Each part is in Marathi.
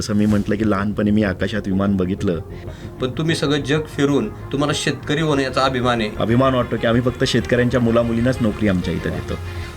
जसं मी म्हटलं की लहानपणी मी आकाशात विमान बघितलं. पण तुम्ही सगळं जग फिरून तुम्हाला शेतकरी होण्याचा अभिमान आहे. अभिमान वाटतो की आम्ही फक्त शेतकऱ्यांच्या मुलामुलींनाच नोकरी आमच्या इथं देतो.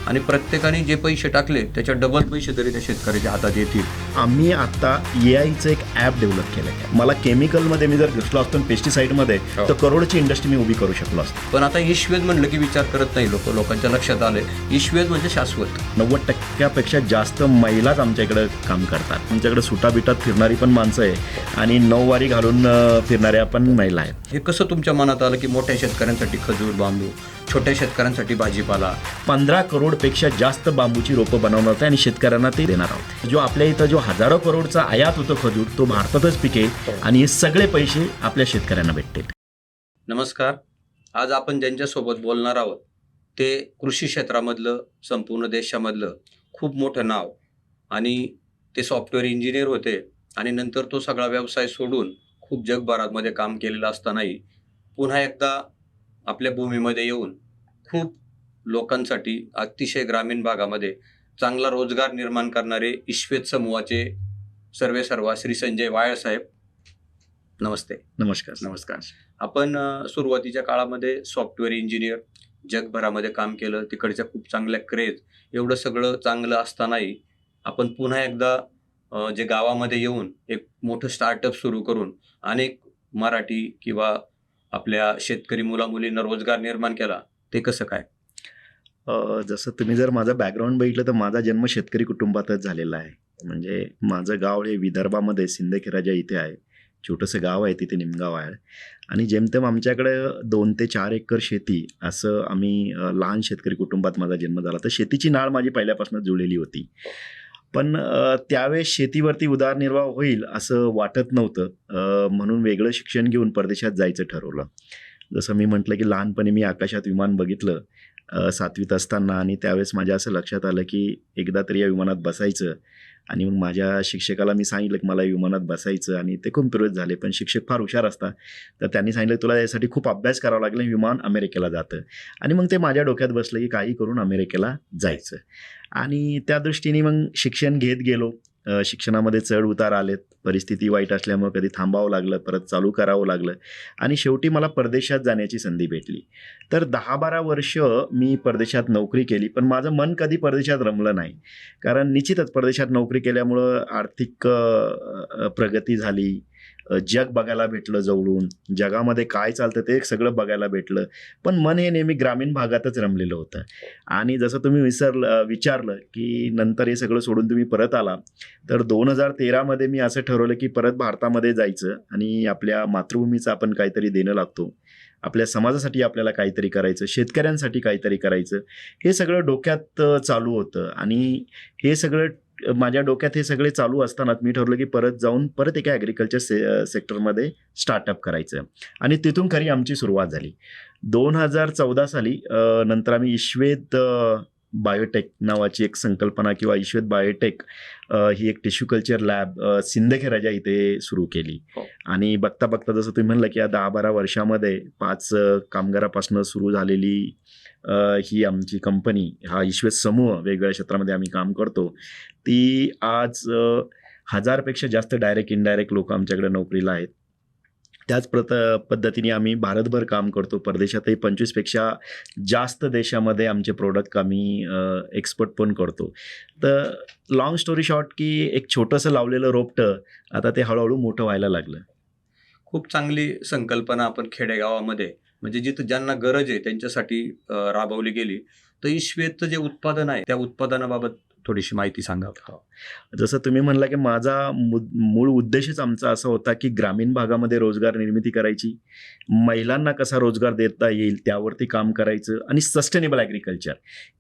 आणि प्रत्येकाने जे पैसे टाकले त्याच्या डबल पैसे तरी त्या शेतकऱ्याच्या हातात येतील. आम्ही आता ए आयचं एक ॲप डेव्हलप केलं आहे मला केमिकलमध्ये मी जर घुसलो असतो पेस्टिसाईडमध्ये हो. तर करोडची इंडस्ट्री मी उभी करू शकलो असतो. पण आता ईश्वेद म्हणलं की विचार करत नाही लोक लोकांच्या लक्षात आले ईश्वेद म्हणजे शाश्वत. नव्वद टक्क्यापेक्षा जास्त महिलाच आमच्या इकडं काम करतात. आमच्याकडे सुटाबिटात फिरणारी पण माणसं आहे. आणि नऊवारी घालून फिरणाऱ्या पण महिला आहेत. हे कसं तुमच्या मनात आलं की मोठ्या शेतकऱ्यांसाठी खजूर बांबू छोट्या शेतकऱ्यांसाठी भाजीपाला. पंधरा करोडपेक्षा जास्त बांबूची रोपं बनवणार आहे आणि शेतकऱ्यांना ते देणार आहोत. जो आपल्या इथं जो हजारो करोडचा आयात होतो खजूर तो भारतातच पिकेल आणि हे सगळे पैसे आपल्या शेतकऱ्यांना भेटतील. नमस्कार. आज आपण ज्यांच्यासोबत बोलणार आहोत ते कृषी क्षेत्रामधलं संपूर्ण देशामधलं खूप मोठं नाव आणि ते सॉफ्टवेअर इंजिनियर होते आणि नंतर तो सगळा व्यवसाय सोडून खूप जगभरामध्ये काम केलेलं असतानाही पुन्हा एकदा आपल्या भूमीमध्ये येऊन खूप लोकांसाठी अतिशय ग्रामीण भागामध्ये चांगला रोजगार निर्माण करणारे ईश्वेत समूहाचे सर्वे सर्वा श्री संजय वायल साहेब. नमस्ते. नमस्कार. नमस्कार. आपण सुरुवातीच्या काळामध्ये सॉफ्टवेअर इंजिनियर जगभरामध्ये काम केलं तिकडच्या खूप चांगल्या क्रेज एवढं सगळं चांगलं असतानाही आपण पुन्हा एकदा जे गावामध्ये येऊन एक मोठं स्टार्टअप सुरू करून अनेक मराठी किंवा आपल्या शेतकरी मुलामुलींना रोजगार निर्माण केला ते कसं काय? जसं तुम्ही जर माझा बॅकग्राऊंड बघितलं तर माझा जन्म शेतकरी कुटुंबातच झालेला आहे. म्हणजे माझं गाव हे विदर्भामध्ये सिंदखेराजा इथे आहे. छोटंसं गाव आहे तिथे निमगाव आहे. आणि जेमतेम आमच्याकडे दोन ते चार एकर शेती असं आम्ही लहान शेतकरी कुटुंबात माझा जन्म झाला. तर शेतीची नाळ माझी पहिल्यापासून जुळलेली होती. पण त्यावेळेस शेतीवरती उदारनिर्वाह होईल असं वाटत नव्हतं. म्हणून वेगळं शिक्षण घेऊन परदेशात जायचं ठरवलं. जसं मी म्हटलं की लहानपणी मी आकाशात विमान बघितलं सातवीत असताना आणि त्यावेळेस माझ्या असं लक्षात आलं की एकदा तरी या विमानात बसायचं. आणि मग माझ्या शिक्षकाला मी सांगितलं की मला विमानात बसायचं आणि ते खूप प्रवेश झाले. पण शिक्षक फार हुशार असतात तर त्यांनी सांगितलं तुला यासाठी खूप अभ्यास करावा लागेल विमान अमेरिकेला जातं. आणि मग ते माझ्या डोक्यात बसलं की काही करून अमेरिकेला जायचं. आणि त्या दृष्टीने मग शिक्षण घेत गेलो. शिक्षणामध्ये चढ उतार आलेत. परिस्थिती वाईट असल्यामुळे कधी थांबावं लागलं परत चालू करावं लागलं. आणि शेवटी मला परदेशात जाण्याची संधी भेटली. तर दहा बारा वर्ष मी परदेशात नोकरी केली पण माझं मन कधी परदेशात रमलं नाही. कारण निश्चितच परदेशात नोकरी केल्यामुळं आर्थिक प्रगती झाली. जग बघायला भेटलं जवळून. जगामध्ये काय चालतं ते सगळं बघायला भेटलं. पण मन हे नेहमी ग्रामीण भागातच रमलेलं होतं. आणि जसं तुम्ही विसरलं विचारलं की नंतर हे सगळं सोडून तुम्ही परत आला. तर दोन हजार तेरामध्ये मी असं ठरवलं की परत भारतामध्ये जायचं आणि आपल्या मातृभूमीचं आपण काहीतरी देणं लागतो. आपल्या समाजासाठी आपल्याला काहीतरी करायचं शेतकऱ्यांसाठी काहीतरी करायचं. हे सगळं डोक्यात चालू होतं. आणि हे सगळं माझ्या डोक्यात हे सगळे चालू असतानाच मी ठरवलं की परत जाऊन परत एका ॲग्रिकल्चर से सेक्टरमध्ये स्टार्टअप करायचं. आणि तिथून खरी आमची सुरुवात झाली. दोन हजार चौदा साली नंतर आम्ही अ, बायोटेक नावाची एक संकल्पना किंवा ईश्वेत बायोटेक ही एक टिश्यू कल्चर लॅब अ, सिंदखेराजा इथे सुरू केली. हो. आणि बघता बघता जसं तुम्ही म्हणलं की या दहा बारा वर्षामध्ये पाच कामगारापासून सुरू झालेली ही आमची कंपनी हा ईश्वेत समूह वेगवेगळ्या क्षेत्रामध्ये आम्ही काम करतो. ती आज हजारपेक्षा जास्त डायरेक्ट इनडायरेक्ट लोक आमच्याकडे नोकरीला आहेत. त्याच प्रत पद्धतीने आम्ही भारतभर काम करतो. परदेशातही पंचवीसपेक्षा जास्त देशामध्ये आमचे प्रोडक्ट आम्ही एक्सपोर्ट पण करतो. तर लॉंग स्टोरी शॉर्ट की एक छोटंसं लावलेलं रोपटं आता ते हळूहळू मोठं व्हायला लागलं. खूप चांगली संकल्पना आपण खेडेगावामध्ये म्हणजे जिथं ज्यांना गरज आहे त्यांच्यासाठी राबवली गेली. तर ईश्वेतचं जे उत्पादन आहे त्या उत्पादनाबाबत थोडीशी माहिती सांगा. जसं तुम्ही म्हणला की माझा मु- मूळ उद्देशच आमचा असा होता की ग्रामीण भागामध्ये रोजगार निर्मिती करायची. महिलांना कसा रोजगार देता येईल त्यावरती काम करायचं आणि सस्टेनेबल ॲग्रिकल्चर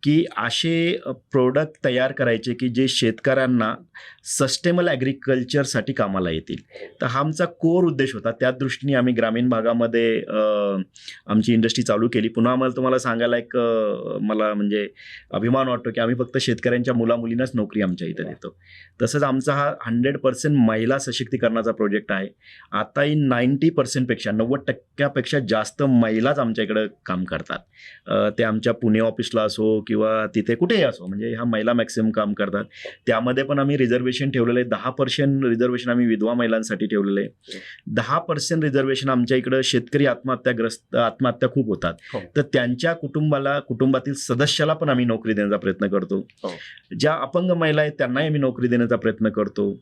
की असे प्रोडक्ट तयार करायचे की जे शेतकऱ्यांना सस्टेनेबल ॲग्रिकल्चरसाठी कामाला येतील. तर हा आमचा कोर उद्देश होता. त्या दृष्टीने आम्ही ग्रामीण भागामध्ये आमची इंडस्ट्री चालू केली. पुन्हा आम्हाला तुम्हाला सांगायला एक मला म्हणजे अभिमान वाटतो की आम्ही फक्त शेतकऱ्यांच्या मुलामुलींनाच नोकरी आमच्या इथं देतो. तसंच आमचा हा हंड्रेड पर्सेंट महिला सशक्तीकरणाचा प्रोजेक्ट आहे. आताही नाईन्टी पर्सेंटपेक्षा नव्वद टक्क्यापेक्षा जास्त महिलाच आमच्या इकडं काम करतात. ते आमच्या पुणे ऑफिसला असो किंवा तिथे कुठेही असो म्हणजे ह्या महिला मॅक्सिमम काम करतात. त्यामध्ये पण आम्ही रिझर्वेशन ठेवलेलं आहे दहा पर्सेंट रिझर्वेशन आम्ही विधवा महिलांसाठी ठेवलेलं. आहे दहा पर्सेंट रिझर्वेशन आमच्या इकडं शेतकरी आत्महत्याग्रस्त आत्महत्या खूप होतात. हो. तर त्यांच्या कुटुंबाला कुटुंबातील सदस्याला पण आम्ही नोकरी देण्याचा प्रयत्न करतो. हो. ज्या अपंग महिला आहेत त्यांनाही आम्ही नोकरी देण्याचा प्रयत्न करतो.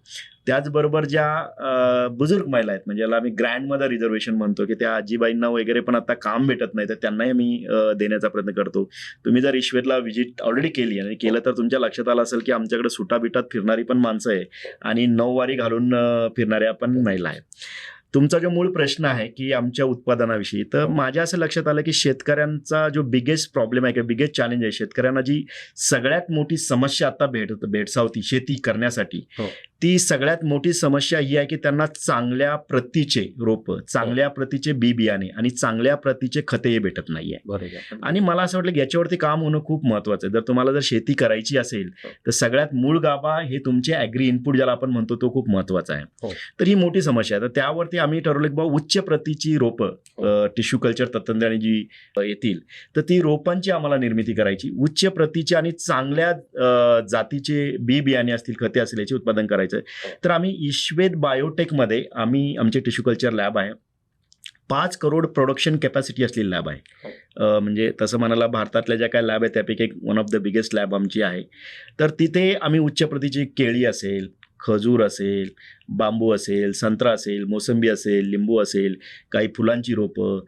त्याचबरोबर ज्या बुजुर्ग महिला आहेत म्हणजे याला आम्ही ग्रँड मदर रिझर्वेशन म्हणतो की त्या आजीबाईंना वगैरे पण आता काम भेटत नाही तर त्यांनाही आम्ही देण्याचा प्रयत्न करतो. तुम्ही जर ईश्वरला व्हिजिट ऑलरेडी केली आणि केलं तर तुमच्या लक्षात आलं असेल की आमच्याकडे सुटाबिटात फिरणारी पण माणसं आहे आणि नऊवारी घालून फिरणाऱ्या पण महिला आहेत. तुमचा जो मूळ प्रश्न आहे की आमच्या उत्पादनाविषयी तर माझ्या असं लक्षात आलं की शेतकऱ्यांचा जो बिगेस्ट प्रॉब्लेम आहे किंवा बिगेस्ट चॅलेंज आहे शेतकऱ्यांना जी सगळ्यात मोठी समस्या आता भेट भेडसावती शेती करण्यासाठी हो. ती सगळ्यात मोठी समस्या ही आहे की त्यांना चांगल्या प्रतीचे रोपं चांगल्या प्रतीचे बी बियाणे आणि चांगल्या प्रतीचे खते हे भेटत नाहीये आणि मला असं वाटलं की याच्यावरती काम होणं खूप महत्वाचं आहे जर तुम्हाला जर शेती करायची असेल हो. तर सगळ्यात मूळ गाभा हे तुमचे ॲग्री इनपुट ज्याला आपण म्हणतो तो खूप महत्त्वाचा आहे हो. तर ही मोठी समस्या आहे तर त्यावरती आम्ही ठरवलं की बाबा उच्च प्रतीची रोपं टिश्यू कल्चर तत्वज्ञानी जी येतील तर ती रोपांची आम्हाला निर्मिती करायची. उच्च प्रतीची आणि चांगल्या जातीचे बी बियाणे असतील खते असतील याचे उत्पादन करायचं. आहे तर आम्ही ईश्वेद बायोटेकमध्ये आम्ही आमचे टिश्यू कल्चर लॅब आहे. पाच करोड प्रोडक्शन कॅपॅसिटी असलेली लॅब आहे. अ, म्हणजे तसं म्हणाला भारतातल्या ज्या काय लॅब आहे त्यापैकी एक one of the biggest lab आमची आहे. तर तिथे आम्ही उच्च प्रतीची केळी असेल खजूर असेल बांबू असेल संत्रा असेल मोसंबी असेल लिंबू असेल काही फुलांची रोपं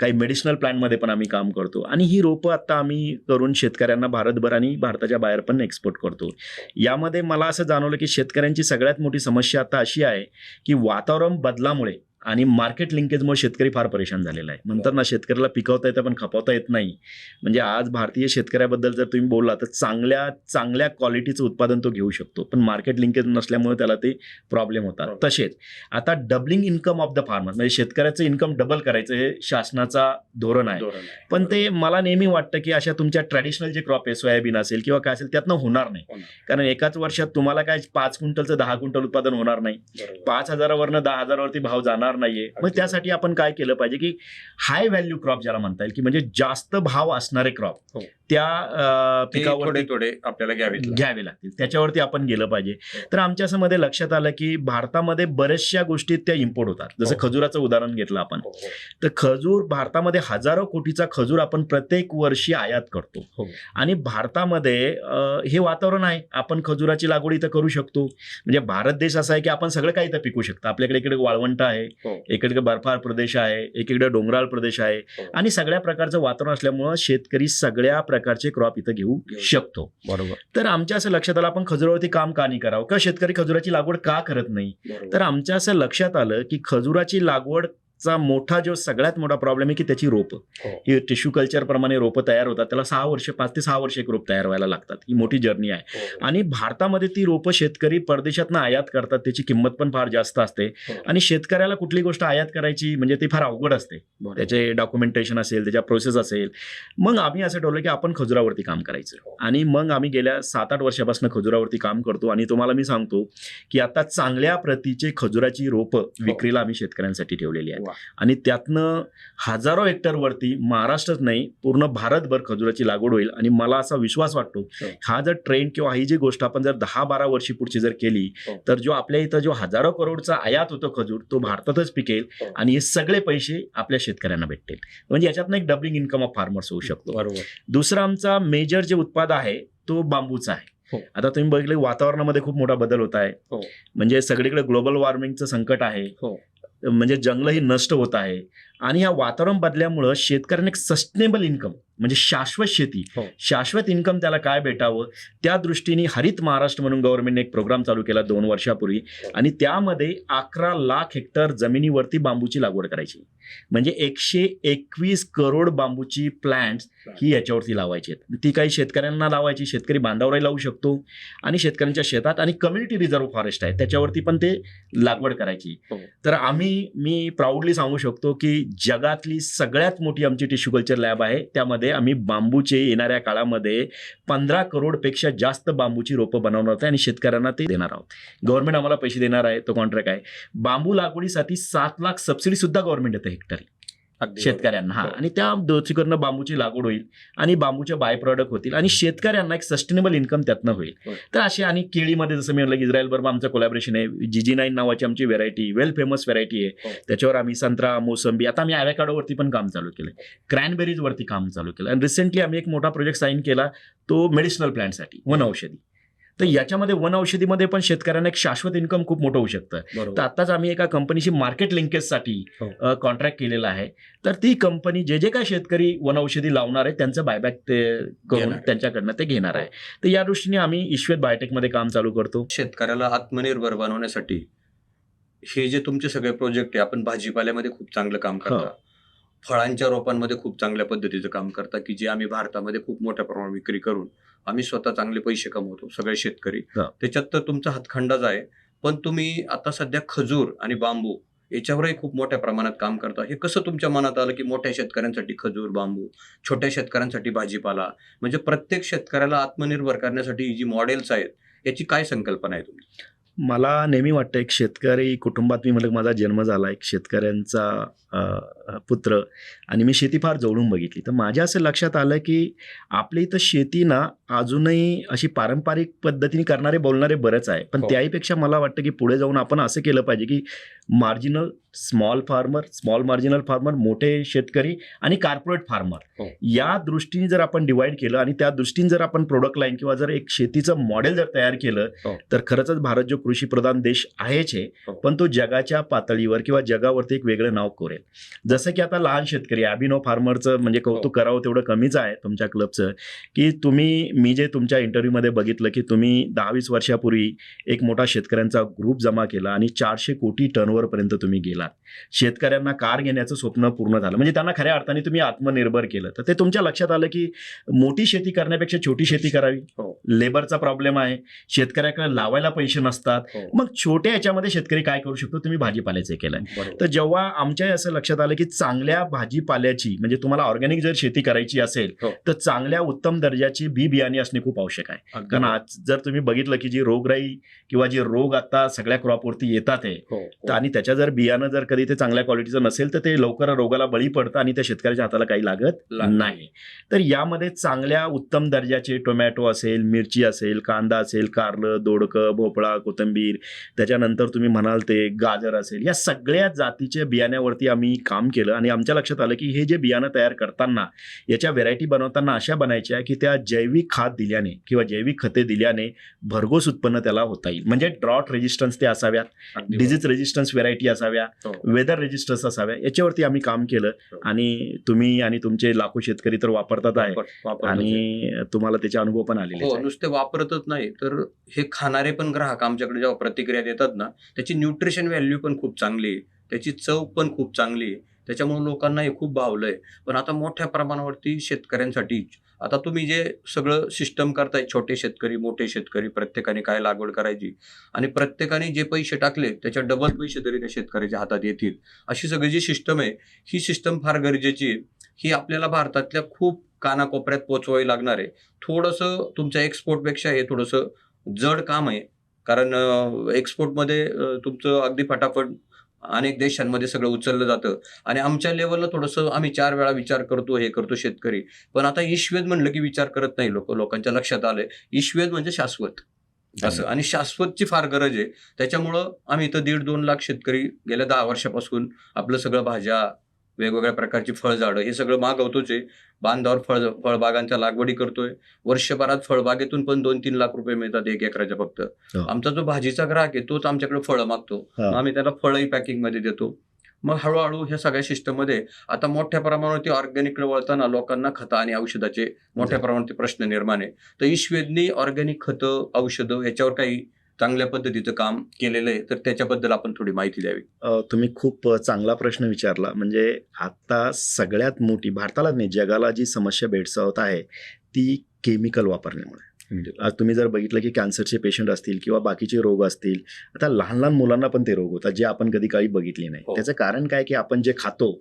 काही मेडिसिनल प्लॅनमध्ये पण आम्ही काम करतो. आणि ही रोपं आत्ता आम्ही करून शेतकऱ्यांना भारतभर आणि भारताच्या बाहेर पण एक्सपोर्ट करतो. यामध्ये मला असं जाणवलं की शेतकऱ्यांची सगळ्यात मोठी समस्या आता अशी आहे की वातावरण बदलामुळे आणि मार्केट लिंकेजमुळे शेतकरी फार परेशान झालेला आहे. म्हणतात ना शेतकऱ्याला पिकवता येतं पण खपवता येत नाही. म्हणजे आज भारतीय शेतकऱ्याबद्दल जर तुम्ही बोलला तर चांगल्या चांगल्या क्वालिटीचं उत्पादन तो घेऊ शकतो. पण मार्केट लिंकेज नसल्यामुळे त्याला ते प्रॉब्लेम होतात. तसेच आता doubling income of the farmer म्हणजे शेतकऱ्याचं इन्कम डबल करायचं हे शासनाचा धोरण आहे. पण ते मला नेहमी वाटतं की अशा तुमच्या ट्रॅडिशनल जे क्रॉप आहे सोयाबीन असेल किंवा काय असेल त्यातनं होणार नाही. कारण एकाच वर्षात तुम्हाला काय पाच क्विंटलचं दहा क्विंटल उत्पादन होणार नाही. पाच हजारावरनं दहा हजारावरती भाव जाणार नाहीये. मग त्यासाठी आपण काय केलं पाहिजे की हाय व्हॅल्यू क्रॉप ज्याला म्हणता येईल की म्हणजे जास्त भाव असणारे क्रॉप. त्या पिकावरती थोडे थोडे आपल्याला लागतील. घ्यावे लागतील त्याच्यावरती आपण गेलं पाहिजे तर आमच्या असं मध्ये लक्षात आलं की भारतामध्ये बऱ्याचशा गोष्टी त्या इम्पोर्ट होतात जसं हो. खजुराचं उदाहरण घेतलं आपण हो, हो. तर खजूर भारतामध्ये हजारो कोटीचा खजूर आपण प्रत्येक वर्षी आयात करतो. आणि भारतामध्ये हे वातावरण आहे आपण खजुराची लागवड इथं करू शकतो म्हणजे भारत देश असा आहे की आपण सगळं काही इथं पिकू शकतो आपल्याकडे इकडे वाळवंट आहे. एकीकडे बर्फाळ प्रदेश आहे एकीकडे डोंगराळ प्रदेश आहे. आणि सगळ्या प्रकारचं वातावरण असल्यामुळं शेतकरी सगळ्या प्रकारचे क्रॉप इथं घेऊ शकतो. बरोबर. तर आमच्या असं लक्षात आलं आपण खजुरावरती काम का नाही करावं? किंवा शेतकरी खजुराची लागवड का करत नाही. तर आमच्या असं लक्षात आलं की खजुराची लागवडचा मोठा जो सगळ्यात मोठा प्रॉब्लेम आहे की त्याची रोपं. हो. ही टिश्यू कल्चर प्रमाणे रोपं तयार होतात. त्याला सहा वर्ष पाच ते सहा वर्ष एक रोप तयार व्हायला लागतात. ही मोठी जर्नी आहे. हो, हो. आणि भारतामध्ये ती रोपं शेतकरी परदेशातनं आयात करतात. त्याची किंमत पण फार जास्त असते. आणि शेतकऱ्याला कुठली गोष्ट आयात करायची म्हणजे ती फार अवघड असते. त्याचे डॉक्युमेंटेशन असेल त्याच्या प्रोसेस असेल. मग आम्ही असं ठरवलं की आपण खजुरावरती काम करायचं. आणि मग आम्ही गेल्या सात आठ वर्षापासून खजुरावरती काम करतो. आणि तुम्हाला मी सांगतो की आता चांगल्या प्रतीचे खजुराची रोपं विक्रीला आम्ही शेतकऱ्यांसाठी ठेवलेली आहेत. वा. आणि त्यातनं हजारो हेक्टरवरती महाराष्ट्रच नाही पूर्ण भारतभर खजुराची लागवड होईल आणि मला असा विश्वास वाटतो हो. हा जर ट्रेंड किंवा ही जी गोष्ट आपण जर दहा बारा वर्षी पुढची जर केली हो. तर जो आपल्या इथं जो हजारो करोडचा आयात होतो खजूर तो भारतातच पिकेल हो. आणि हे सगळे पैसे आपल्या शेतकऱ्यांना भेटतील म्हणजे याच्यातनं एक डबलिंग इन्कम ऑफ फार्मर्स होऊ शकतो बरोबर दुसरा आमचा मेजर जे उत्पाद आहे तो बांबूचा आहे हो. आता तुम्ही बघितलं वातावरणामध्ये खूप मोठा बदल होत आहे हो. म्हणजे सगळीकडे ग्लोबल वॉर्मिंगचं संकट आहे हो. म्हणजे जंगलही नष्ट होत आहे. आणि या वातावरण बदल्यामुळं शेतकऱ्यांना एक सस्टेनेबल इन्कम म्हणजे शाश्वत शेती. हो. शाश्वत इन्कम त्याला काय भेटावं? त्या दृष्टीने हरित महाराष्ट्र म्हणून गव्हर्नमेंटने एक प्रोग्राम चालू केला दोन वर्षापूर्वी. आणि त्यामध्ये अकरा लाख हेक्टर जमिनीवरती बांबूची लागवड करायची. म्हणजे एकशे एकवीस करोड बांबूची प्लांट्स ही याच्यावरती लावायची आहेत. ती काही शेतकऱ्यांना लावायची शेतकरी बांधावरही लावू शकतो. आणि शेतकऱ्यांच्या शेतात आणि कम्युनिटी रिझर्व्ह फॉरेस्ट आहे त्याच्यावरती पण ते लागवड करायची. हो. तर आम्ही मी प्राऊडली सांगू शकतो की जगातली सगळ्यात मोठी आमची टिश्यू कल्चर लॅब आहे. त्यामध्ये आम्ही बांबूचे येणाऱ्या काळामध्ये पंधरा करोडपेक्षा जास्त बांबूची रोपं बनवणार आहोत आणि शेतकऱ्यांना ते देणार आहोत. गव्हर्नमेंट आम्हाला पैसे देणार आहे तो कॉन्ट्रॅक्ट आहे. बांबू लागवडीसाठी सात लाख सबसिडी सुद्धा गव्हर्नमेंट देतं हेक्टरी शेतकऱ्यांना. हा. हो. आणि त्या दोचीकडनं बांबूची लागवड होईल आणि बांबूचे बाय प्रॉडक्ट होतील आणि शेतकऱ्यांना एक सस्टेनेबल इन्कम त्यातनं होईल. हो. तर असे आणि केळीमध्ये जसं मी म्हटलं इस्रायल बरोबर आमचं कोलॅबरेशन आहे. जीजी नाईन नावाची आमची व्हेरायटी वेल फेमस व्हेरायटी आहे. हो. त्याच्यावर आम्ही संत्रा मोसंबी आता आम्ही ॲव्हॅकाडोवरती पण काम चालू केलं क्रॅनबेरीजवरती काम चालू केलं आणि रिसेंटली आम्ही एक मोठा प्रोजेक्ट साईन केला तो मेडिसिनल प्लांटसाठी वन औषधी तर याच्यामध्ये वन औषधीमध्ये पण शेतकऱ्यांना एक शाश्वत इन्कम खूप मोठं होऊ शकतं तर आताच आम्ही एका कंपनीशी मार्केट लिंकेजसाठी हो. कॉन्ट्रॅक्ट केलेला आहे तर ती कंपनी जे जे काही शेतकरी वनौषधी लावणार आहे त्यांचं बायबॅक ते करून. त्यांच्याकडनं ते घेणार आहे तर या दृष्टीने आम्ही ईश्वेत बायोटेकमध्ये काम चालू करतो शेतकऱ्याला आत्मनिर्भर बनवण्यासाठी हे जे तुमचे सगळे प्रोजेक्ट आहे आपण भाजीपाल्यामध्ये खूप चांगलं काम हो. करता फळांच्या रोपांमध्ये खूप चांगल्या पद्धतीचं काम करता की जे आम्ही भारतामध्ये खूप मोठ्या प्रमाणात विक्री करून आम्ही स्वतः चांगले पैसे कमवतो सगळे शेतकरी. हो. त्याच्यात तर तुमचा हातखंडाच आहे. पण तुम्ही आता सध्या खजूर आणि बांबू याच्यावरही खूप मोठ्या प्रमाणात काम करता. हे कसं तुमच्या मनात आलं की मोठ्या शेतकऱ्यांसाठी खजूर बांबू छोट्या शेतकऱ्यांसाठी भाजीपाला? म्हणजे प्रत्येक शेतकऱ्याला आत्मनिर्भर करण्यासाठी ही जी मॉडेल्स आहेत याची काय संकल्पना आहे तुमची? मला नेहमी वाटतं एक शेतकरी कुटुंबात मी म्हटलं माझा जन्म झाला. एक शेतकऱ्यांचा पुत्र आणि मी शेती फार जवळून बघितली तर माझ्या असं लक्षात आलं की आपल्या इथं शेती ना अजूनही अशी पारंपरिक पद्धतीने करणारे बोलणारे बरेच आहे पण हो. त्याहीपेक्षा मला वाटतं की पुढे जाऊन आपण असं केलं पाहिजे की marginal small farmer small marginal farmer मोठे शेतकरी आणि कार्पोरेट फार्मर हो. या दृष्टीने जर आपण डिवाइड केलं आणि त्या दृष्टीने जर आपण प्रोडक्ट लाईन किंवा जर एक शेतीचं मॉडेल जर तयार केलं हो. तर खरंच भारत जो कृषी प्रधान देश आहेच आहे. पण तो जगाच्या पातळीवर किंवा जगावरती एक वेगळं नाव करेल जसं की आता लहान शेतकरी अभिनव फार्मरचं म्हणजे हो. कौतुक करावं तेवढं कमीच आहे तुमच्या क्लबचं की तुम्ही मी जे तुमच्या इंटरव्ह्यूमध्ये बघितलं की तुम्ही दहा वीस वर्षापूर्वी एक मोठा शेतकऱ्यांचा ग्रुप जमा केला आणि चारशे कोटी टर्नओव्हरपर्यंत तुम्ही गेलात. शेतकऱ्यांना कार घेण्याचं स्वप्न पूर्ण झालं. म्हणजे त्यांना खऱ्या अर्थाने तुम्ही आत्मनिर्भर केलं. तर ते तुमच्या लक्षात आलं की मोठी शेती करण्यापेक्षा छोटी शेती करावी. हो. लेबरचा प्रॉब्लेम आहे. शेतकऱ्याकडे लावायला पैसे नसतात. हो. मग छोट्या याच्यामध्ये शेतकरी काय करू शकतो? तुम्ही भाजीपाल्याचे बरोबर. तर जेव्हा आमच्या असं लक्षात आलं की चांगल्या भाजीपाल्याची म्हणजे तुम्हाला ऑर्गॅनिक जर शेती करायची असेल हो. तर चांगल्या उत्तम दर्जाची बी बियाणे असणे खूप आवश्यक आहे कारण. आज जर तुम्ही बघितलं की जी रोगराई किंवा जे रोग आता सगळ्या क्रॉपवरती येतात आहे हो, तर हो. आणि त्याच्या जर बियाणं जर कधी ते चांगल्या क्वालिटीचं नसेल तर ते लवकर रोगाला बळी पडतं आणि त्या शेतकऱ्याच्या हाताला काही लागत लागत नाही तर यामध्ये चांगल्या उत्तम दर्जाचे टोमॅटो असेल मिरची असेल कांदा असेल कारलं दोडकं भोपळा कोथिंबीर त्याच्यानंतर तुम्ही म्हणाल ते गाजर असेल या सगळ्या जातीच्या बियाण्यावरती आम्ही काम केलं आणि आमच्या लक्षात आलं की हे जे बियाणं तयार करताना याच्या व्हेरायटी बनवताना अशा बनायच्या की त्या जैविक खाद दिल्याने किंवा जैविक खते दिल्याने भरघोस उत्पन्न त्याला होता येईल म्हणजे ड्रॉट रेजिस्टन्स ते असाव्यात डिझीज रेजिस्टन्स व्हेरायटी असाव्या हो. वेदर रेजिस्टन्स असाव्या याच्यावरती आम्ही काम केलं हो. आणि तुम्ही आणि तुमचे लाखो शेतकरी तर वापरतात आहे. आणि तुम्हाला त्याचे अनुभव पण आलेले हो. नुसते वापरतच नाही तर हे खाणारे पण ग्राहक आमच्याकडे जेव्हा प्रतिक्रिया देतात ना त्याची न्यूट्रिशन व्हॅल्यू पण खूप चांगली आहे त्याची चव पण खूप चांगली आहे. त्याच्यामुळे लोकांना हे खूप आहे पण आता मोठ्या प्रमाणावरती शेतकऱ्यांसाठी आता तुम्ही जे सगळं सिस्टम करताय छोटे शेतकरी मोठे शेतकरी प्रत्येकाने काय लागवड करायची आणि प्रत्येकाने जे पैसे टाकले त्याच्या डबल पैसे तरी त्या शेतकऱ्याच्या हातात येतील. अशी सगळी जी सिस्टम आहे ही सिस्टम फार गरजेची आहे. ही आपल्याला भारतातल्या खूप कानाकोपऱ्यात पोचवावी लागणार आहे. थोडंसं तुमच्या एक्सपोर्टपेक्षा हे थोडंसं जड काम आहे. कारण एक्सपोर्टमध्ये तुमचं अगदी फटाफट अनेक देशांमध्ये सगळं उचललं जातं. आणि आमच्या लेवलला थोडंसं आम्ही चार वेळा विचार करतो हे करतो शेतकरी. पण आता ईश्वेद म्हणलं की विचार करत नाही लोक लोकांच्या लक्षात आलंय. ईश्वेद म्हणजे शाश्वत. असं. आणि शाश्वतची फार गरज आहे. त्याच्यामुळं आम्ही इथं दीड दोन लाख शेतकरी गेल्या दहा वर्षापासून आपलं सगळं भाज्या वेगवेगळ्या प्रकारची फळझाडं हे सगळं मागवतोच आहे. बांधावर फळ फळबागांच्या लागवडी करतोय. वर्षभरात फळबागेतून पण दोन तीन लाख रुपये मिळतात एक एकराच्या फक्त. आमचा जो भाजीचा ग्राहक आहे तोच आमच्याकडे फळं मागतो. आम्ही त्याला फळही पॅकिंगमध्ये देतो. मग हळूहळू ह्या सगळ्या सिस्टममध्ये आता मोठ्या प्रमाणावरती ऑर्गॅनिककडे वळताना लोकांना खतं आणि औषधाचे मोठ्या प्रमाणात प्रश्न निर्माण आहे. तर ईश्वेदनी ऑर्गॅनिक खतं औषधं याच्यावर काही चांगल्या पद्धतीचं काम केलेलं आहे तर त्याच्याबद्दल आपण थोडी माहिती द्यावी. तुम्ही खूप चांगला प्रश्न विचारला. म्हणजे आता सगळ्यात मोठी भारताला नाही जगाला जी समस्या भेडसावत आहे ती केमिकल वापरण्यामुळे. आज तुम्ही जर बघितलं की कॅन्सरचे पेशंट असतील किंवा बाकीचे रोग असतील आता लहान लहान मुलांना पण ते रोग होतात जे आपण कधी काही बघितले नाही. हो. त्याचं कारण काय की आपण जे खातो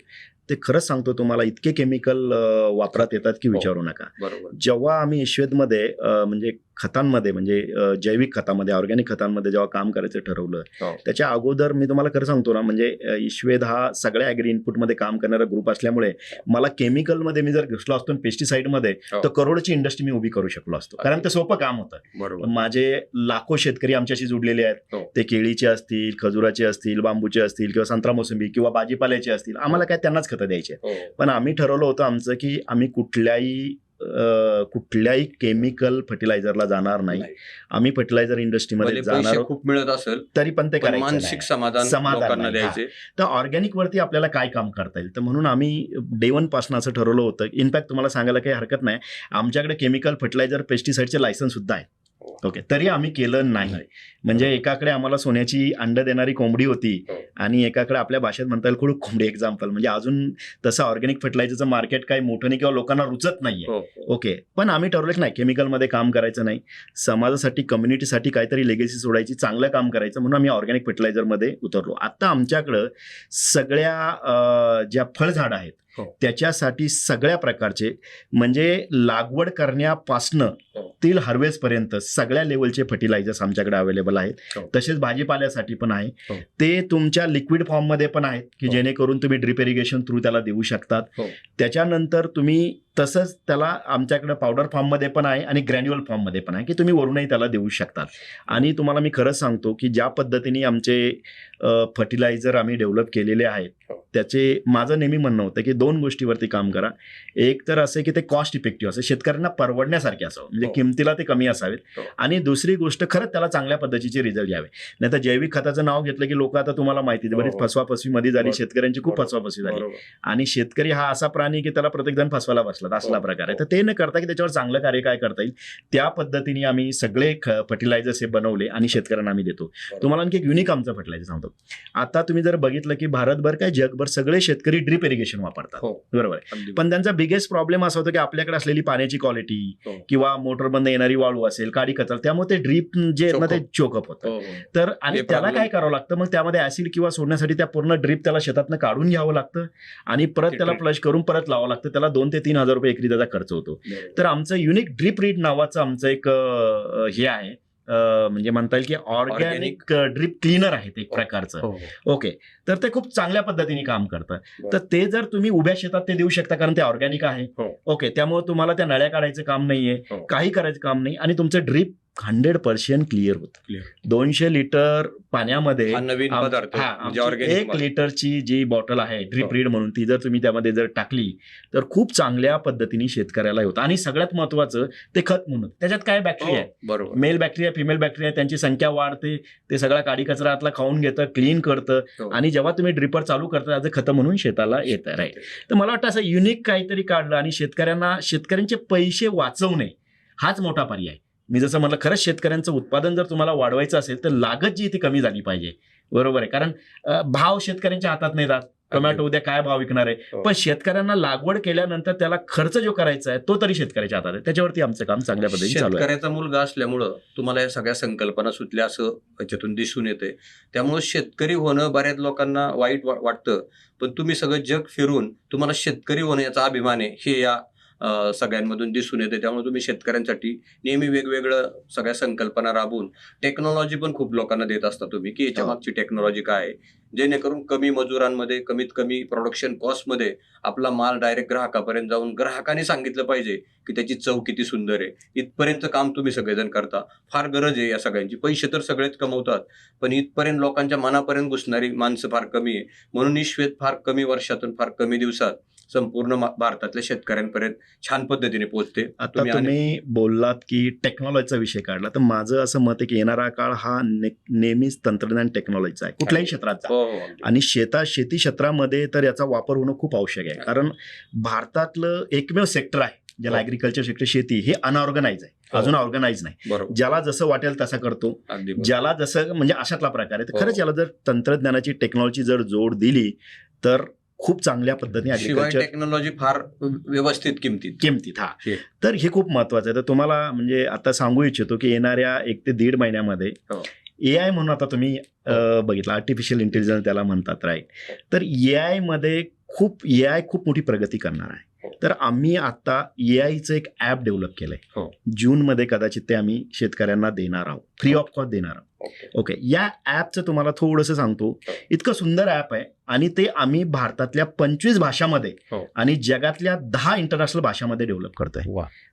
ते खरंच सांगतो तुम्हाला इतके केमिकल वापरात येतात की विचारू नका. बरोबर. जेव्हा आम्ही ईश्वेदमध्ये अ, म्हणजे खतांमध्ये म्हणजे जैविक खतामध्ये ऑर्गॅनिक खतांमध्ये जेव्हा काम करायचं ठरवलं हो. त्याच्या अगोदर मी तुम्हाला खरं सांगतो ना म्हणजे अ, ईश्वेद हा सगळ्या ॲग्री इनपुटमध्ये काम करणारा ग्रुप असल्यामुळे मला केमिकलमध्ये मी जर घुसलो असतो पेस्टिसाईडमध्ये हो. तर करोडची इंडस्ट्री मी उभी करू शकलो असतो. कारण ते सोपं काम होतं. बरोबर. माझे लाखो शेतकरी आमच्याशी जुडलेले आहेत. हो. ते केळीचे असतील खजुराचे असतील बांबूचे असतील किंवा संत्रा मोसंबी किंवा भाजीपाल्याचे असतील आम्हाला काय त्यांनाच खतं द्यायचे पण आम्ही ठरवलं होतं आमचं की आम्ही कुठल्याही कुठल्याही केमिकल फर्टिलायझरला जाणार नाही. आम्ही फर्टिलायझर इंडस्ट्रीमध्ये जाणार खूप मिळत असेल तरी पण ते मानसिक. समाधान समाधान. द्यायचे. तर ऑर्गॅनिक वरती आपल्याला काय काम करता येईल? तर म्हणून आम्ही डे वनपासून असं ठरवलं होतं. इनफॅक्ट तुम्हाला सांगायला काही हरकत नाही. आमच्याकडे केमिकल फर्टिलायझर पेस्टिसाईडचे लायसन्स सुद्धा आहे ओके तरी आम्ही केलं नाही. म्हणजे एकाकडे आम्हाला सोन्याची अंड देणारी कोंबडी होती हो. आणि एकाकडे आपल्या भाषेत म्हणता येईल खूप कोंबडी एक्झाम्पल म्हणजे अजून तसं ऑर्गॅनिक फर्टिलायझरचं मार्केट काही मोठं नाही किंवा लोकांना रुचत नाहीये हो हो. ओके पण आम्ही ठरवलं की नाही केमिकलमध्ये काम करायचं नाही समाजासाठी कम्युनिटीसाठी काहीतरी लेगेसी सोडायची चांगलं काम करायचं म्हणून आम्ही ऑर्गॅनिक फर्टिलायझरमध्ये उतरलो आता आमच्याकडं सगळ्या ज्या फळझाडं आहेत. त्याच्यासाठी सगळ्या प्रकारचे म्हणजे लागवड करण्यापासनं हो. तील हार्वेस्टपर्यंत सगळ्या लेवलचे फर्टिलायझर्स आमच्याकडे अवेलेबल आहेत हो. तसेच भाजीपाल्यासाठी पण आहे हो. ते तुमच्या लिक्विड फॉर्ममध्ये पण आहेत की हो. जेणेकरून तुम्ही ड्रिप इरिगेशन थ्रू त्याला देऊ शकतात हो. त्याच्यानंतर तुम्ही तसंच त्याला आमच्याकडे पावडर फॉर्ममध्ये पण आहे आणि ग्रॅन्युअल फॉर्ममध्ये पण आहे की तुम्ही वरूनही त्याला देऊ शकतात आणि तुम्हाला मी खरंच सांगतो की ज्या पद्धतीने आमचे फर्टिलायझर आम्ही डेव्हलप केलेले आहेत हो. त्याचे माझं नेहमी म्हणणं होतं की दोन गोष्टीवरती काम करा एक तर असे की ते कॉस्ट इफेक्टिव्ह असे शेतकऱ्यांना परवडण्यासारखे असावं म्हणजे हो. किमतीला ते कमी असावेत हो. आणि दुसरी गोष्ट खरंच त्याला चांगल्या पद्धतीचे रिझल्ट यावे नाही तर जैविक खताचं नाव घेतलं की लोक आता तुम्हाला माहिती बरीच. फसवाफसवीमध्ये झाली. शेतकऱ्यांची खूप. फसवाफसवी झाली. आणि शेतकरी हा असा प्राणी की त्याला प्रत्येक जण फसवायला बसला असला हो. प्रकार आहे. तर ते न करता की त्याच्यावर चांगलं कार्य काय करता येईल त्या पद्धतीने आम्ही सगळे फर्टिलायझर्स हे बनवले आणि शेतकऱ्यांना आम्ही देतो. तुम्हाला आणखी एक युनिक आमचं फर्टिलायझर सांगतो. आता तुम्ही जर बघितलं की भारतभर काय जगभर सगळे शेतकरी ड्रिप इरिगेशन वापरतात. हो. बरोबर आहे. पण त्यांचा बिगेस्ट प्रॉब्लेम असा होता की आपल्याकडे असलेली पाण्याची क्वालिटी हो. किंवा मोटरबंद येणारी वाळू असेल काडी कचरा त्यामुळे ते ड्रीप जे ते चोकअप होतं. हो हो. तर आणि हे त्याला काय करावं लागतं? मग त्यामध्ये ऍसिड किंवा सोडण्यासाठी त्या पूर्ण ड्रीप त्याला शेतातनं काढून घ्यावं लागतं आणि परत त्याला. फ्लश करून परत लावावं लागतं. त्याला दोन ते तीन हजार रुपये एकरी त्याचा खर्च होतो. तर आमचं युनिक ड्रीप रीड नावाचं आमचं एक हे आहे म्हणजे म्हणता येईल की ऑर्गॅनिक ड्रीप क्लीनर आहे ते एक हो. प्रकारचं हो हो ओके तर ते खूप चांगल्या पद्धतीने काम करतं. तर ते जर तुम्ही उभ्या शेतात ते देऊ शकता कारण ते ऑर्गॅनिक आहे हो. ओके त्यामुळे तुम्हाला त्या नळ्या काढायचं काम नाहीये हो. काही करायचं काम नाही आणि तुमचं ड्रीप हंड्रेड पर्सेंट क्लिअर होतं. दोनशे लिटर पाण्यामध्ये हा हा, म्हणजे एक लिटरची जी बॉटल आहे ड्रिप हो. रीड म्हणून ती जर तुम्ही त्यामध्ये जर टाकली तर खूप चांगल्या पद्धतीने शेतकऱ्याला होतं. आणि सगळ्यात महत्वाचं ते खत म्हणून. त्याच्यात काय बॅक्टेरिया आहे? बरोबर. मेल बॅक्टेरिया फिमेल बॅक्टेरिया त्यांची संख्या वाढते ते सगळा काडी कचरा आतला खाऊन घेतं क्लीन करतं. हो. आणि जेव्हा तुम्ही ड्रिपर चालू करता त्याचं खतं म्हणून शेताला येतं राईट तर मला वाटतं असं युनिक काहीतरी काढलं आणि शेतकऱ्यांना शेतकऱ्यांचे पैसे वाचवणे हाच मोठा पर्याय. मी जसं म्हटलं खरंच शेतकऱ्यांचं उत्पादन जर तुम्हाला वाढवायचं असेल तर लागत जी ती कमी झाली पाहिजे. बरोबर आहे. कारण भाव शेतकऱ्यांच्या हातात नाही जात टोमॅटो उद्या काय भाव विकणार आहे? हो. पण शेतकऱ्यांना लागवड केल्यानंतर त्याला खर्च जो करायचा आहे तो तरी शेतकऱ्याच्या हातात आहे. त्याच्यावरती आमचं काम चांगल्या पद्धतीने शेतकऱ्याचा मुलगा असल्यामुळं तुम्हाला या सगळ्या संकल्पना सुचल्या असं याच्यातून दिसून येते त्यामुळे शेतकरी होणं बऱ्याच लोकांना वाईट वाटतं. पण तुम्ही सगळं जग फिरून तुम्हाला शेतकरी होणं याचा अभिमान आहे हे या सगळ्यांमधून दिसून येते. त्यामुळे तुम्ही शेतकऱ्यांसाठी नेहमी वेगवेगळं सगळ्या संकल्पना राबवून टेक्नॉलॉजी पण खूप लोकांना देत असता तुम्ही की याच्या हो. मागची टेक्नॉलॉजी काय आहे? जेणेकरून कमी मजुरांमध्ये कमीत कमी प्रोडक्शन कॉस्टमध्ये आपला माल डायरेक्ट ग्राहकापर्यंत जाऊन ग्राहकाने सांगितलं पाहिजे की त्याची चव किती सुंदर आहे. इथपर्यंत काम तुम्ही सगळेजण करता. फार गरज आहे या सगळ्यांची. पैसे तर सगळेच कमवतात पण इथपर्यंत लोकांच्या मनापर्यंत घुसणारी माणसं फार कमी आहे. म्हणून ही श्वेत फार कमी वर्षातून फार कमी दिवसात संपूर्ण भारतातल्या शेतकऱ्यांपर्यंत छान पद्धतीने पोहोचते. आता तुम्ही बोललात की टेक्नॉलॉजीचा विषय काढला. तर माझं असं मत आहे की येणारा काळ हा नेहमीच तंत्रज्ञान टेक्नॉलॉजीचा आहे कुठल्याही क्षेत्राचा. हो हो. आणि शेता शेती क्षेत्रामध्ये तर याचा वापर होणं खूप आवश्यक आहे. कारण भारतातलं एकमेव सेक्टर आहे ज्याला हो. ऍग्रिकल्चर सेक्टर शेती हे अनऑर्गनाइज आहे. हो. अजून ऑर्गनाइज नाही. ज्याला जसं वाटेल तसं करतो. ज्याला जसं म्हणजे अशातला प्रकार आहे. तर हो. खरंच याला जर तंत्रज्ञानाची टेक्नॉलॉजी जर जोड दिली तर खूप चांगल्या पद्धतीने शिवाय टेक्नॉलॉजी फार व्यवस्थित किमतीत. किमतीत हा. हे. तर हे खूप महत्वाचं आहे. तर तुम्हाला म्हणजे आता सांगू इच्छितो की येणाऱ्या एक ते दीड महिन्यामध्ये हो. ए आय म्हणून आता तुम्ही अं, बघितलं आर्टिफिशियल इंटेलिजन्स त्याला म्हणतात राईट तर ए आयमध्ये खूप ए आय खूप मोठी प्रगती करणार आहे. हो. तर आम्ही आता ए आयचं एक ॲप डेव्हलप केलंय. हो. जूनमध्ये कदाचित ते आम्ही शेतकऱ्यांना देणार आहोत. फ्री ऑफ कॉस्ट देणार आहोत. ओके या ॲपचं तुम्हाला थोडंसं सांगतो हो. इतकं सुंदर ॲप आहे आणि ते आम्ही भारतातल्या पंचवीस भाषामध्ये हो. आणि जगातल्या दहा इंटरनॅशनल भाषामध्ये डेव्हलप करतोय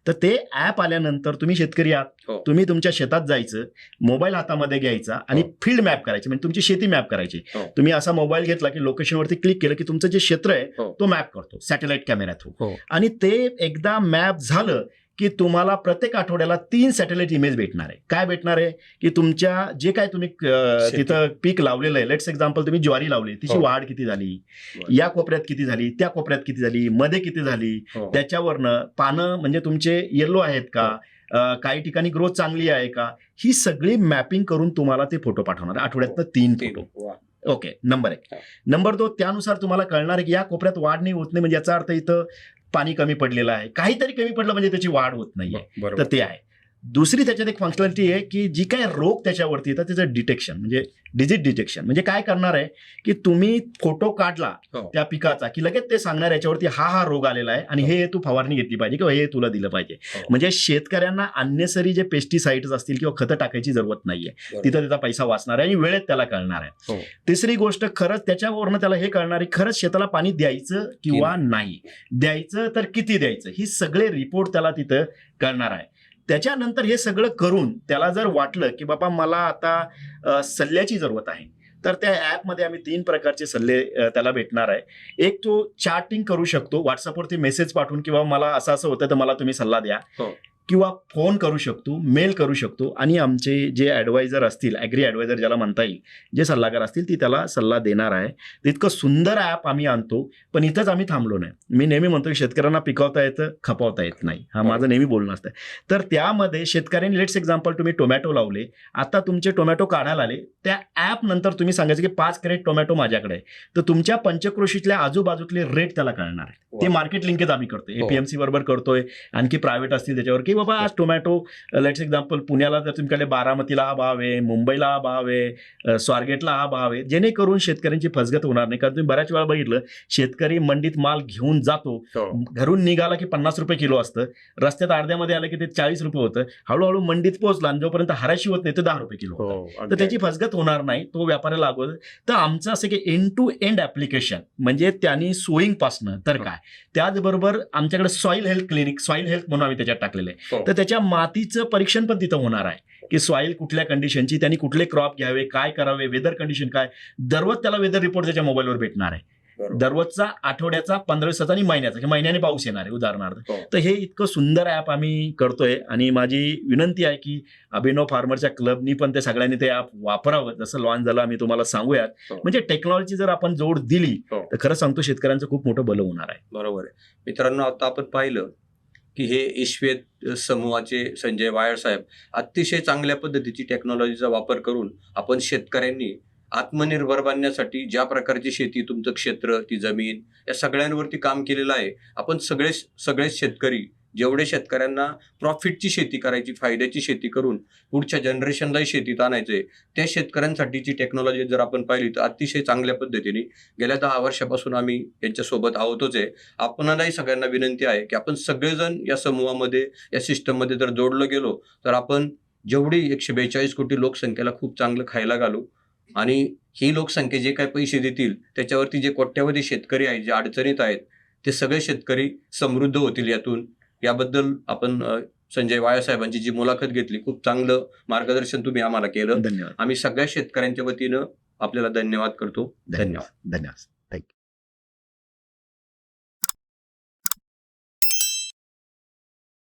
तर ते ॲप आल्यानंतर तुम्ही शेतकरी आहात हो. तुम्ही तुमच्या शेतात जायचं मोबाईल हातामध्ये घ्यायचा आणि. फील्ड मॅप करायची म्हणजे तुमची शेती मॅप करायची. तुम्ही असा मोबाईल घेतला की लोकेशनवरती क्लिक केलं की तुमचं जे क्षेत्र आहे. तो मॅप करतो सॅटेलाइट कॅमेरा थ्रू. आणि ते एकदा मॅप झालं की तुम्हाला प्रत्येक आठवड्याला तीन सॅटेलाइट इमेज भेटणार आहे काय भेटणार आहे की तुमच्या जे काय तुम्ही. तिथं पीक लावलेलं आहे लेट्स एक्झाम्पल तुम्ही ज्वारी लावली तिची हो. वाढ किती झाली. या कोपऱ्यात किती झाली त्या कोपऱ्यात किती झाली मध्ये किती झाली हो. त्याच्यावरनं पानं म्हणजे तुमचे येलो आहेत का अं, काही ठिकाणी ग्रोथ चांगली आहे का ही सगळी मॅपिंग करून तुम्हाला ते फोटो पाठवणार आठवड्यातनं तीन. फोटो. ओके नंबर एक हा. नंबर दोन त्यानुसार तुम्हाला कळणार आहे की या कोपऱ्यात वाढ नाही होत नाही म्हणजे याचा अर्थ इथं पाणी कमी पडलेलं आहे. काहीतरी कमी पडलं म्हणजे त्याची वाढ होत नाहीये. तर ते आहे. दुसरी त्याच्यात एक फंक्शनॅलिटी आहे की जी काय रोग त्याच्यावरती येतात त्याचं डिटेक्शन म्हणजे डिजिट डिटेक्शन म्हणजे काय करणार आहे की तुम्ही फोटो काढला हो. त्या पिकाचा की लगेच ते सांगणार याच्यावरती हा हा रोग आलेला आहे आणि हे तू फवारणी घेतली पाहिजे किंवा हे तुला दिलं पाहिजे हो. म्हणजे शेतकऱ्यांना अन्यसरी जे पेस्टिसाइड्स असतील किंवा खतं टाकायची जरूरत नाहीये. तिथं त्याचा पैसा वाचणार आहे आणि वेळेत त्याला कळणार आहे हो. तिसरी गोष्ट खरंच त्याच्यावरनं त्याला हे कळणार आहे खरंच शेताला पाणी द्यायचं किंवा नाही द्यायचं तर किती द्यायचं ही सगळे रिपोर्ट त्याला तिथं कळणार आहे त्याच्यानंतर हे सगळं करून त्याला जर वाटलं की बाबा मला आता सल्ल्याची जरूरत आहे तर त्या ॲपमध्ये आम्ही तीन प्रकारचे सल्ले त्याला भेटणार आहे एक तो चॅटिंग करू शकतो व्हॉट्सअपवरती मेसेज पाठवून किंवा मला असं असं होतं तर मला तुम्ही सल्ला द्या हो. किंवा फोन करू शकतो मेल करू शकतो आणि आमचे जे ॲडवायझर असतील ॲग्री ॲडवायझर ज्याला म्हणता येईल जे सल्लागार असतील ती त्याला सल्ला देणार आहे. इतकं सुंदर ॲप आम्ही आणतो पण इथंच आम्ही थांबलो नाही. मी नेहमी म्हणतो की शेतकऱ्यांना पिकवता येतं खपवता येत नाही. हा माझं नेहमी बोलणं असतं. तर त्यामध्ये शेतकऱ्यांनी लेट्स एक्झाम्पल तुम्ही टोमॅटो लावले. आता तुमचे टोमॅटो काढायला आले. त्या ॲप नंतर तुम्ही सांगायचं की पाच कॅरेट टोमॅटो माझ्याकडे आहे. तर तुमच्या पंचक्रोशीतल्या आजूबाजूतले रेट त्याला कळणार आहे. ते. मार्केट लिंकेज आम्ही करतोय. हो. एपीएमसी बरोबर करतोय. आणखी प्रायव्हेट असतील त्याच्यावर की बाबा आज टोमॅटो लेट्स एक्झाम्पल पुण्याला जर तुमच्याकडे बारामतीला हा भाव आहे मुंबईला हा भाव आहे स्वारगेटला हा भाव आहे जेणेकरून शेतकऱ्यांची फसगत होणार नाही कारण तुम्ही बऱ्याच वेळा बघितलं शेतकरी मंडीत माल घेऊन जातो हो. घरून निघाला की पन्नास रुपये किलो असतं रस्त्यात अर्ध्यामध्ये आलं की ते चाळीस रुपये होतं हळूहळू मंडीत पोहोचला आणि जोपर्यंत हराशी होत नाही ते दहा रुपये किलो. हो, तर. त्याची फसगत होणार नाही तो व्यापाऱ्याला लागू तर आमचं असं की एंड टू एंड ऍप्लिकेशन म्हणजे त्यांनी सोईंग पासनं तर काय त्याचबरोबर आमच्याकडे soil health clinic soil health म्हणून आम्ही त्याच्यात टाकलेलं आहे हो. तर त्याच्या मातीचं परीक्षण पण तिथं होणार आहे की सॉईल कुठल्या कंडिशनची त्यांनी कुठले क्रॉप घ्यावे काय करावे वेदर कंडिशन काय दररोज त्याला वेदर रिपोर्ट त्याच्या मोबाईलवर भेटणार आहे. दररोजचा आठवड्याचा पंधरा दिवसाचा आणि महिन्याचा की महिन्याने पाऊस येणार आहे उदाहरणार्थ हो. तर हे इतकं सुंदर ॲप आम्ही करतोय आणि माझी विनंती आहे की अभिनव फार्मरच्या क्लबनी पण ते सगळ्यांनी ते ॲप वापरावं जसं लॉन्च झालं आम्ही तुम्हाला सांगूयात हो. म्हणजे टेक्नॉलॉजी जर आपण जोड दिली हो. तर खरं सांगतो शेतकऱ्यांचं खूप मोठं बलं होणार आहे बरोबर आहे मित्रांनो आता आपण पाहिलं की हे ईश्वेत समूहाचे संजय वायर साहेब अतिशय चांगल्या पद्धतीची टेक्नॉलॉजीचा वापर करून आपण शेतकऱ्यांनी आत्मनिर्भर बनण्यासाठी ज्या प्रकारची शेती तुमचं क्षेत्र ती जमीन या सगळ्यांवरती काम केलेलं आहे. आपण सगळे सगळेच शेतकरी जेवढे शेतकऱ्यांना प्रॉफिटची शेती करायची फायद्याची शेती करून पुढच्या जनरेशनलाही शेतीत आणायचंय त्या शेतकऱ्यांसाठीची टेक्नॉलॉजी जर आपण पाहिली तर अतिशय चांगल्या पद्धतीने गेल्या दहा वर्षापासून आम्ही यांच्यासोबत आहोतच आहे. आपणालाही सगळ्यांना विनंती आहे की आपण सगळेजण या समूहामध्ये या सिस्टममध्ये जर जोडलं गेलो तर आपण जेवढी एकशे बेचाळीस कोटी लोकसंख्येला खूप चांगलं खायला घालू आणि ही लोकसंख्या जे काही पैसे देतील त्याच्यावरती जे कोट्यावधी शेतकरी आहेत जे अडचणीत आहेत ते सगळे शेतकरी समृद्ध होतील यातून. याबद्दल आपण संजय वाळसाहेबांची जी मुलाखत घेतली खूप चांगलं मार्गदर्शन तुम्ही आम्हाला केलं. धन्यवाद. आम्ही सगळ्या शेतकऱ्यांच्या वतीनं आपल्याला धन्यवाद करतो. धन्यवाद. धन्यवाद.